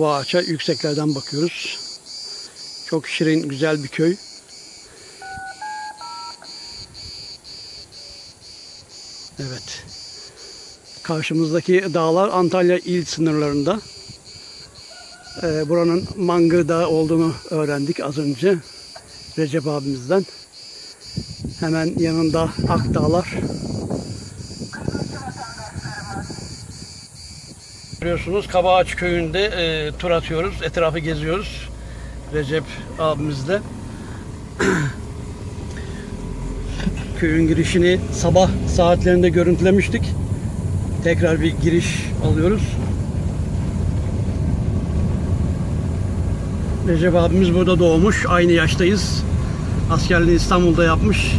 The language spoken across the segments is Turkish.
Kaba Ağaç'a yükseklerden bakıyoruz. Çok şirin, güzel bir köy. Evet. Karşımızdaki dağlar Antalya il sınırlarında. Ee, buranın Mangı Dağı olduğunu öğrendik az önce Recep abimizden. Hemen yanında Akdağlar. Görüyorsunuz Kabaağaç köyünde e, tur atıyoruz. Etrafı geziyoruz. Recep abimizle. Köyün girişini sabah saatlerinde görüntülemiştik. Tekrar bir giriş alıyoruz. Recep abimiz burada doğmuş. Aynı yaştayız. Askerliğini İstanbul'da yapmış.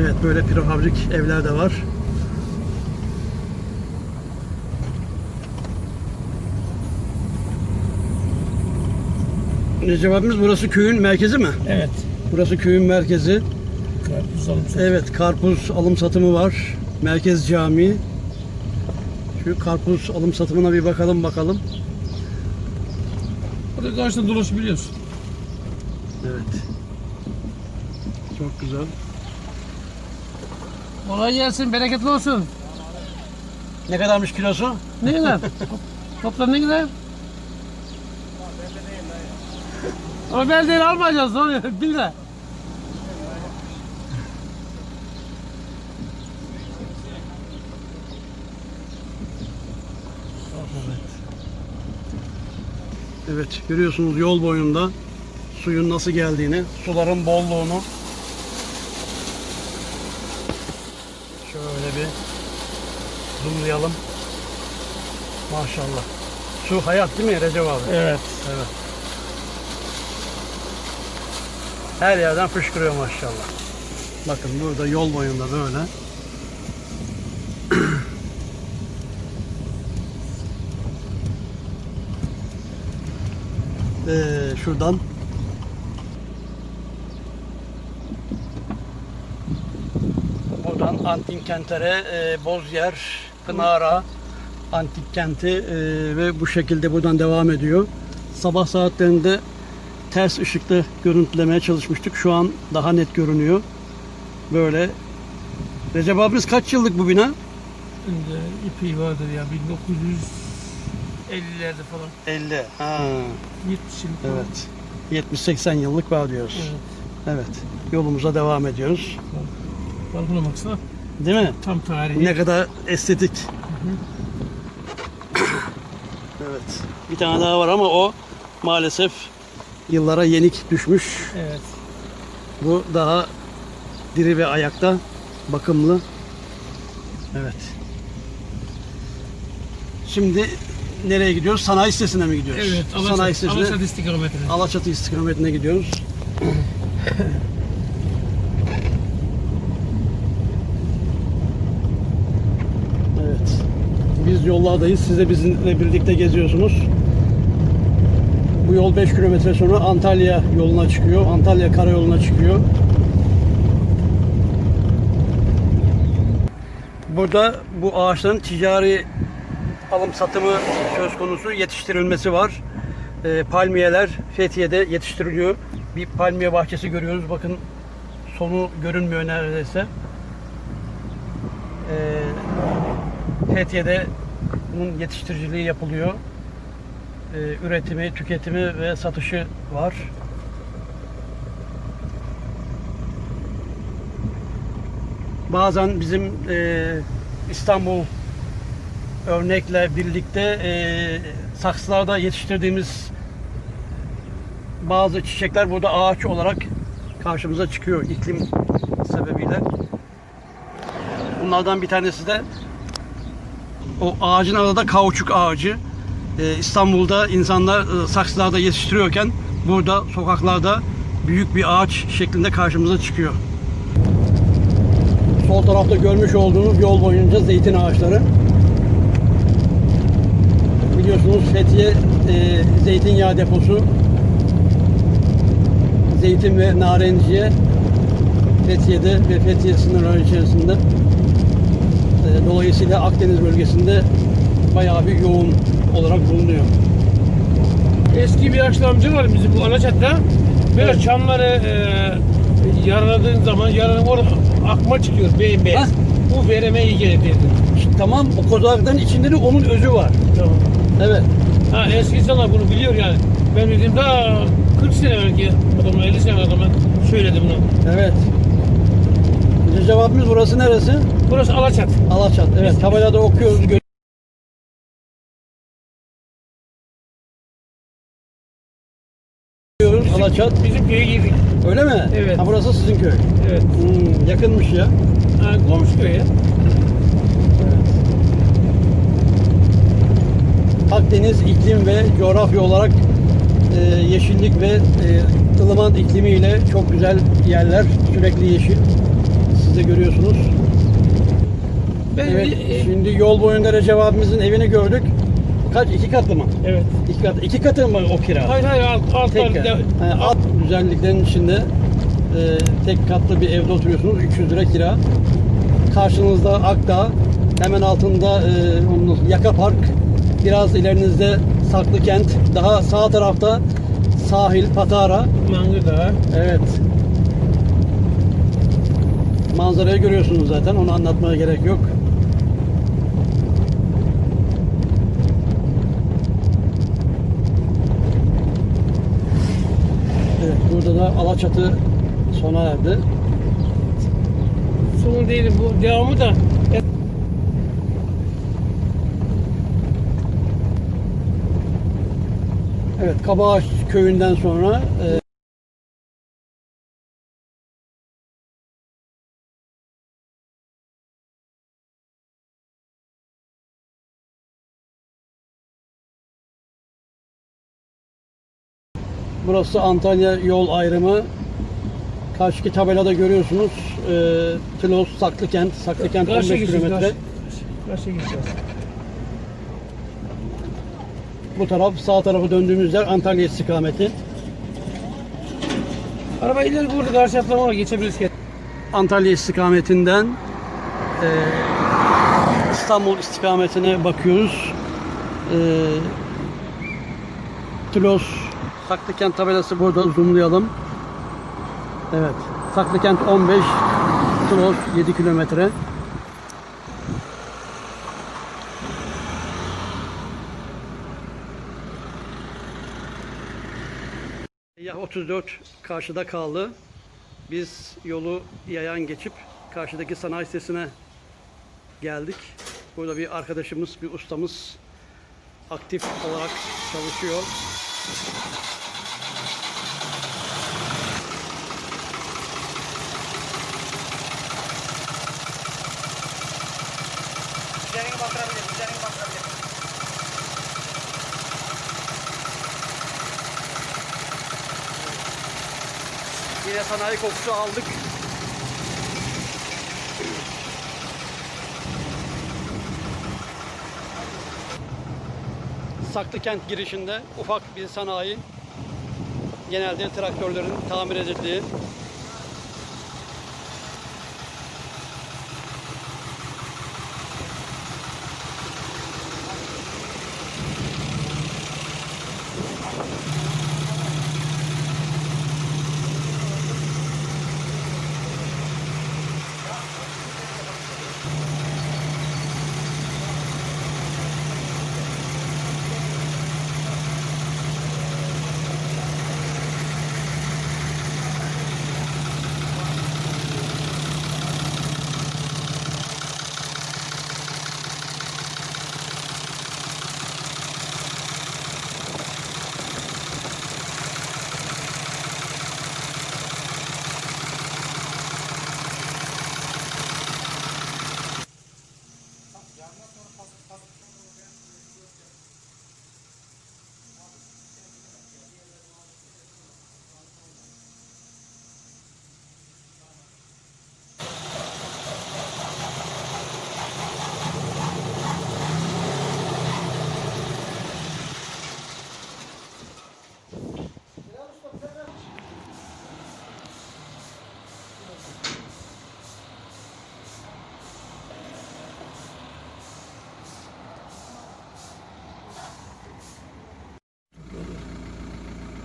Evet böyle prefabrik evler de var. Recep abimiz burası köyün merkezi mi? Evet. Burası köyün merkezi. Karpuz alım satım. Evet karpuz alım satımı var. Merkez Camii. Şu karpuz alım satımına bir bakalım bakalım. Burada karşıda dolaşabiliyorsun. Evet. Çok güzel. Kolay gelsin, bereketli olsun. Ne kadarmış kilosu? Ne güzel. Toplam ne güzel. Ben değil almayacağız. Onu bil de. Evet görüyorsunuz yol boyunda suyun nasıl geldiğini, suların bolluğunu. Şöyle bir zoomlayalım. Maşallah. Su hayat değil mi Recep abi? Evet. Evet. Her yerden fışkırıyor maşallah. Bakın burada yol boyunda böyle. Ee, şuradan buradan Antin Kentere, e, Bozyer, Pınar'a, Antik Kenti e, ve bu şekilde buradan devam ediyor. Sabah saatlerinde ters ışıkta görüntülemeye çalışmıştık. Şu an daha net görünüyor. Böyle. Recep abimiz kaç yıllık bu bina? İpi vardır ya 1950'lerde falan. 50. Ha, 70 yıl falan. evet. 70-80 yıllık var diyoruz. Evet. Evet. Yolumuza devam ediyoruz. Balkona baksana. Değil mi? Tam tarihi. Ne kadar estetik. evet. Bir tane daha var ama o maalesef yıllara yenik düşmüş. Evet. Bu daha diri ve ayakta, bakımlı. Evet. Şimdi nereye gidiyoruz? Sanayi sitesine mi gidiyoruz? Evet. Sanayi Alaçatı, sitesine, Alaçatı istikametine. Alaçatı istikametine gidiyoruz. evet. Biz yollardayız. Siz de bizimle birlikte geziyorsunuz. Bu yol 5 kilometre sonra Antalya yoluna çıkıyor. Antalya karayoluna çıkıyor. Burada bu ağaçların ticari alım satımı söz konusu yetiştirilmesi var. Ee, palmiyeler Fethiye'de yetiştiriliyor. Bir palmiye bahçesi görüyoruz. Bakın sonu görünmüyor neredeyse. Ee, Fethiye'de bunun yetiştiriciliği yapılıyor. Ee, üretimi, tüketimi ve satışı var. Bazen bizim e, İstanbul örnekle birlikte e, saksılarda yetiştirdiğimiz bazı çiçekler burada ağaç olarak karşımıza çıkıyor iklim sebebiyle. Bunlardan bir tanesi de o ağacın adı da kauçuk ağacı. Ee, İstanbul'da insanlar e, saksılarda yetiştiriyorken burada sokaklarda büyük bir ağaç şeklinde karşımıza çıkıyor. Sol tarafta görmüş olduğunuz yol boyunca zeytin ağaçları. Biliyorsunuz Fethiye e, zeytinyağı deposu. Zeytin ve narenciye Fethiye'de ve Fethiye sınırları içerisinde. E, dolayısıyla Akdeniz bölgesinde bayağı bir yoğun olarak bulunuyor. Eski bir yaşlı amca var bizim bu Alaçat'ta. Böyle Evet. çamları e, yaraladığın zaman yaranın orada akma çıkıyor beyaz. Ha. Bu vereme iyi gelir dedi. Tamam o kozalakların içinde de onun özü var. Tamam. Evet. Ha eski insanlar bunu biliyor yani. Ben dedim daha 40 sene belki adama 50 sene adama söyledim bunu. Evet. Bizim cevabımız burası neresi? Burası Alaçat. Alaçat. Evet. Tabelada okuyoruz. Alaçat. Bizim köye girdik. Öyle mi? Evet. Ha burası sizin köy. Evet. Hmm, yakınmış ya. Ha, komşu köy ya. Akdeniz iklim ve coğrafya olarak e, yeşillik ve e, ılıman iklimiyle çok güzel yerler. Sürekli yeşil. Siz de görüyorsunuz. Ben Evet. e, Şimdi yol boyunda Recep abimizin evini gördük. Kaç? iki katlı mı? evet. İki katı. İki katı mı o kira? Hayır hayır alt, alt, Tek kat. Yani alt güzelliklerin içinde e, tek katlı bir evde oturuyorsunuz. 300 lira kira. Karşınızda Akdağ. Hemen altında e, Yaka Park. Biraz ilerinizde Saklıkent. Daha sağ tarafta sahil, Patara. Mangı Dağı. Evet. Manzarayı görüyorsunuz zaten. Onu anlatmaya gerek yok. Evet, burada da Alaçatı sona erdi. Sonu değil bu devamı da Evet, Kabaağaç köyünden sonra e, Burası Antalya yol ayrımı. Karşıki tabelada görüyorsunuz. E, Tilos, Saklıkent. Saklıkent karşı 15 gideceğiz. kilometre. Karşı, karşı gideceğiz. Bu taraf sağ tarafı döndüğümüz yer Antalya istikameti. Araba ileri burada karşı atlama var geçebiliriz. Antalya istikametinden e, İstanbul istikametine bakıyoruz. E, Tülos Saklıkent tabelası burada zoomlayalım. Evet. Saklıkent 15, Tülos 7 kilometre. Yah 34 karşıda kaldı. Biz yolu yayan geçip karşıdaki sanayi sitesine geldik. Burada bir arkadaşımız, bir ustamız aktif olarak çalışıyor. Üzerini batırabilir, üzerini batırabilir. Yine sanayi kokusu aldık. Saklıkent girişinde ufak bir sanayi. Genelde traktörlerin tamir edildiği.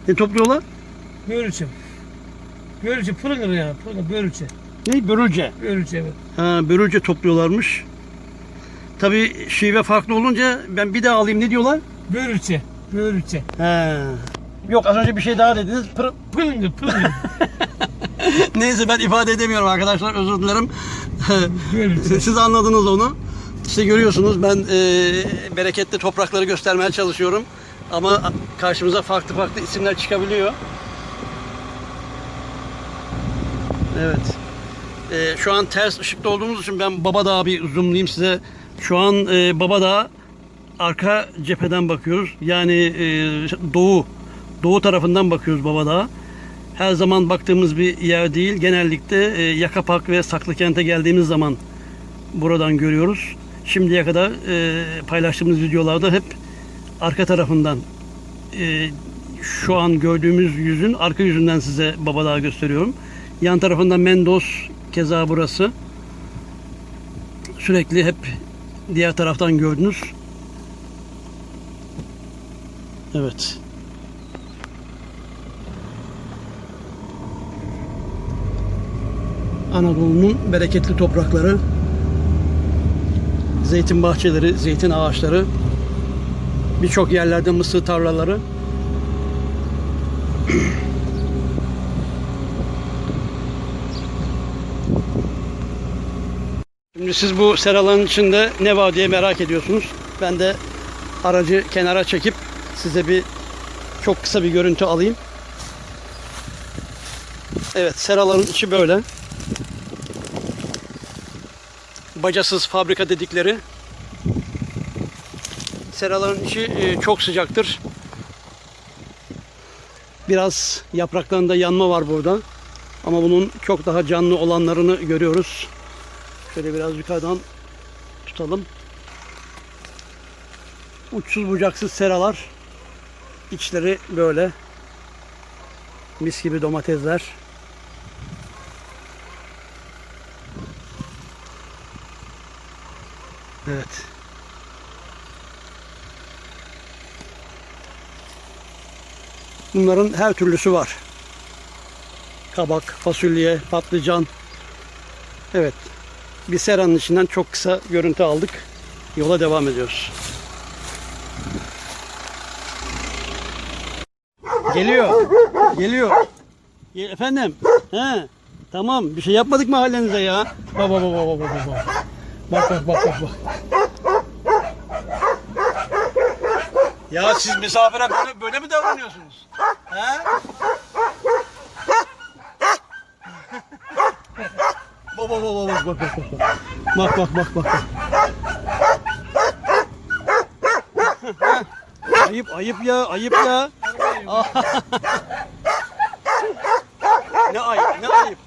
Ne topluyorlar? Börülçe. Börülçe pırıngır ya. Pırıngır börülçe. Ne? Börülce. Börülçe evet. Ha, börülce topluyorlarmış. Tabii şive farklı olunca ben bir daha alayım ne diyorlar? Börülçe. Börülçe. He. Yok az önce bir şey daha dediniz. Pır- Pırıngır pırıngır. Neyse ben ifade edemiyorum arkadaşlar özür dilerim. Börülçe. Siz anladınız onu. İşte görüyorsunuz ben e, bereketli toprakları göstermeye çalışıyorum. Ama karşımıza farklı farklı isimler çıkabiliyor. Evet. E, şu an ters ışıkta olduğumuz için ben Baba Dağ'a bir zoomlayayım size. Şu an e, Baba Dağı arka cepheden bakıyoruz. Yani e, doğu doğu tarafından bakıyoruz Baba Dağ'a. Her zaman baktığımız bir yer değil. Genellikle e, Yakapak ve Saklıkent'e geldiğimiz zaman buradan görüyoruz. Şimdiye kadar e, paylaştığımız videolarda hep arka tarafından e, şu an gördüğümüz yüzün arka yüzünden size Babadağ gösteriyorum. Yan tarafında Mendoz keza burası. Sürekli hep diğer taraftan gördünüz. Evet. Anadolu'nun bereketli toprakları, zeytin bahçeleri, zeytin ağaçları, birçok yerlerde mısır tarlaları. Şimdi siz bu seraların içinde ne var diye merak ediyorsunuz. Ben de aracı kenara çekip size bir çok kısa bir görüntü alayım. Evet seraların içi böyle. Bacasız fabrika dedikleri. Seraların içi e, çok sıcaktır. Biraz yapraklarında yanma var burada. Ama bunun çok daha canlı olanlarını görüyoruz. Şöyle biraz yukarıdan tutalım. Uçsuz bucaksız seralar. İçleri böyle. Mis gibi domatesler. Evet. Bunların her türlüsü var. Kabak, fasulye, patlıcan. Evet. Bir seranın içinden çok kısa görüntü aldık. Yola devam ediyoruz. Geliyor. Geliyor. Gel- Efendim. He. Tamam. Bir şey yapmadık mahallenize ya. Bak bak bak bak bak bak. Bak bak bak bak bak. Ya siz misafire böyle, böyle mi davranıyorsunuz? Ha? bak bak bak bak bak bak bak. Bak bak bak bak. Ayıp ayıp ya. Ayıp ya. Ne ayıp ne ayıp?